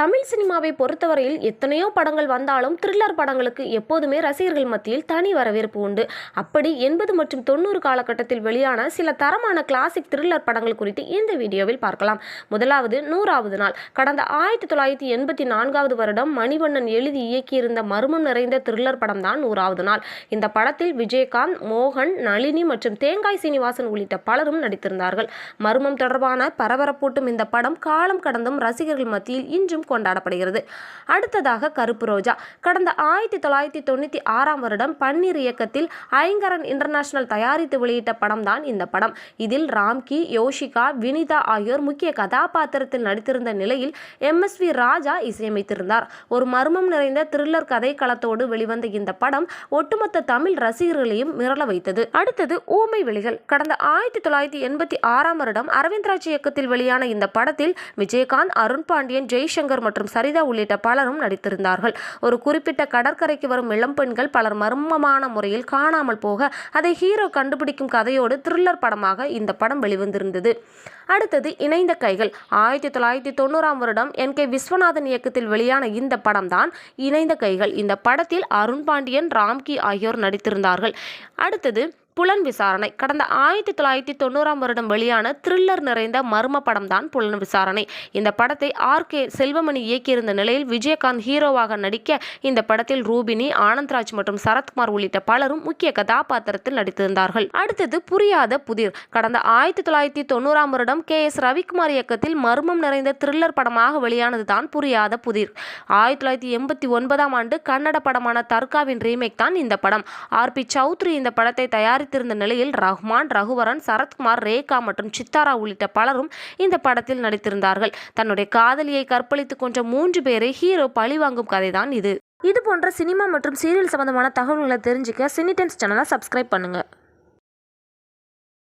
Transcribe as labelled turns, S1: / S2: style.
S1: தமிழ் சினிமாவை பொறுத்தவரையில் எத்தனையோ படங்கள் வந்தாலும் த்ரில்லர் படங்களுக்கு எப்போதுமே ரசிகர்கள் மத்தியில் தனி வரவேற்பு உண்டு. அப்படி எண்பது மற்றும் தொண்ணூறு காலகட்டத்தில் வெளியான சில தரமான கிளாசிக் த்ரில்லர் படங்கள் குறித்து இந்த வீடியோவில் பார்க்கலாம். முதலாவது நூறாவது நாள். கடந்த ஆயிரத்தி தொள்ளாயிரத்தி எண்பத்தி நான்காவது வருடம் மணிவண்ணன் எழுதி இயக்கியிருந்த மர்மம் நிறைந்த த்ரில்லர் படம் தான் நூறாவது நாள். இந்த படத்தில் விஜயகாந்த் மோகன் நளினி மற்றும் தேங்காய் சீனிவாசன் உள்ளிட்ட பலரும் நடித்திருந்தார்கள். மர்மம் தொடர்பான பரபரப்பூட்டும் இந்த படம் காலம் கடந்தும் ரசிகர்கள் மத்தியில் இன்றும் கொண்டாடப்படுகிறது. அடுத்ததாக கருப்பு ரோஜா. கடந்த ஆயிரத்தி தொள்ளாயிரத்தி தொண்ணூற்றி ஆறாம் வருடம் பன்னீர் இயக்கத்தில் ஐங்கரன் இன்டர்நேஷனல் தயாரித்து வெளியிட்ட படம் தான் இந்த படம். இதில் ராம்கி யோஷிகா வினிதா ஆகியோர் முக்கிய கதாபாத்திரத்தில் நடித்திருந்த நிலையில் எம். எஸ். வி. ராஜா இசையமைத்திருந்தார். ஒரு மர்மம் நிறைந்த த்ரில்லர் கதை களத்தோடு வெளிவந்த இந்த படம் ஒட்டுமொத்த தமிழ் ரசிகர்களையும் மிரள வைத்தது. அடுத்தது ஊமை வெளிகள். கடந்த ஆயிரத்தி தொள்ளாயிரத்தி எண்பத்தி ஆறாம் வருடம் அரவிந்த்ராஜ் இயக்கத்தில் வெளியான இந்த படத்தில் விஜயகாந்த் அருண் பாண்டியன் ஜெய்சங்கர் மற்றும் சரிதா உள்ளிட்ட பலரும் நடித்திருந்தார்கள். ஒரு குறிப்பிட்ட கடற்கரைக்கு வரும் இளம் பெண்கள் பலர் மர்மமான முறையில் காணாமல் போக அதை ஹீரோ கண்டுபிடிக்கும் கதையோடு த்ரில்லர் படமாக இந்த படம் வெளிவந்திருந்தது. அடுத்தது இணைந்த கைகள். ஆயிரத்தி தொள்ளாயிரத்தி தொண்ணூறாம் வருடம் என் கே விஸ்வநாதன் இயக்கத்தில் வெளியான இந்த படம் தான் இணைந்த கைகள். இந்த படத்தில் அருண் பாண்டியன் ராம்கி ஆகியோர் நடித்திருந்தார்கள். அடுத்தது புலன் விசாரணை. கடந்த ஆயிரத்தி தொள்ளாயிரத்தி தொண்ணூறாம் வருடம் வெளியான த்ரில்லர் நிறைந்த மர்ம படம் தான் புலன் விசாரணை. இந்த படத்தை ஆர். கே. செல்வமணி இயக்கியிருந்த நிலையில் விஜயகாந்த் ஹீரோவாக நடிக்க இந்த படத்தில் ரூபினி ஆனந்த்ராஜ் மற்றும் சரத்குமார் உள்ளிட்ட பலரும் முக்கிய கதாபாத்திரத்தில் நடித்திருந்தார்கள். அடுத்தது புரியாத புதிர். கடந்த ஆயிரத்தி தொள்ளாயிரத்தி தொண்ணூறாம் வருடம் கே. எஸ். ரவிக்குமார் இயக்கத்தில் மர்மம் நிறைந்த த்ரில்லர் படமாக வெளியானது தான் புரியாத புதிர். ஆயிரத்தி தொள்ளாயிரத்தி எண்பத்தி ஒன்பதாம் ஆண்டு கன்னட படமான தர்காவின் ரீமேக் தான் இந்த படம். ஆர். பி. சௌத்ரி இந்த படத்தை தயார் தயாரித்திருந்த நிலையில் ரஹ்மான் ரகுவரன் சரத்குமார் ரேகா மற்றும் சித்தாரா உள்ளிட்ட பலரும் இந்த படத்தில் நடித்திருந்தார்கள். தன்னுடைய காதலியை கற்பழித்துக் கொன்ற மூன்று பேரை ஹீரோ பழிவாங்கும் கதைதான் இது. இது போன்ற சினிமா மற்றும் சீரியல் சம்பந்தமான தகவல்களை தெரிஞ்சுக்க சினி டைம்ஸ் சேனலை சப்ஸ்கிரைப் பண்ணுங்கள்